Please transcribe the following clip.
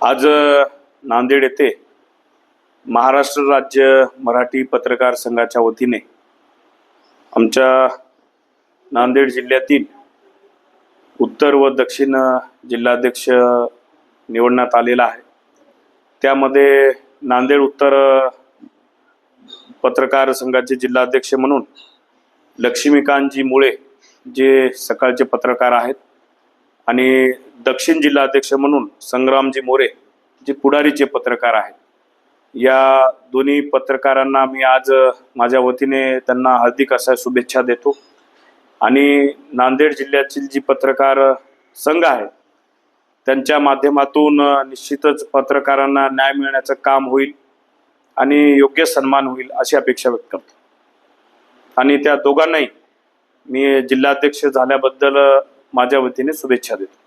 आज नांदेड येथे महाराष्ट्र राज्य मराठी पत्रकार संघाच्या वतीने आमच्या नांदेड जिल्ह्यातील उत्तर व दक्षिण जिल्हाध्यक्ष निवडण्यात आलेला आहे. त्यामध्ये नांदेड उत्तर पत्रकार संघाचे जिल्हाध्यक्ष म्हणून लक्ष्मीकांतजी मुळे जे सकाळचे पत्रकार आहेत आणि दक्षिण जिल्हाध्यक्ष म्हणून संग्रामजी मोरे जे पुढारीचे पत्रकार आहेत. या दोन्ही पत्रकारांना मी आज माझ्या वतीने त्यांना हार्दिक अशा शुभेच्छा देतो. आणि नांदेड जिल्ह्यातील जी पत्रकार संघ आहे त्यांच्या माध्यमातून निश्चितच पत्रकारांना न्याय मिळण्याचं काम होईल आणि योग्य सन्मान होईल अशी अपेक्षा व्यक्त करतो. आणि त्या दोघांनाही मी जिल्हाध्यक्ष झाल्याबद्दल माझ्या वतीने शुभेच्छा देतो.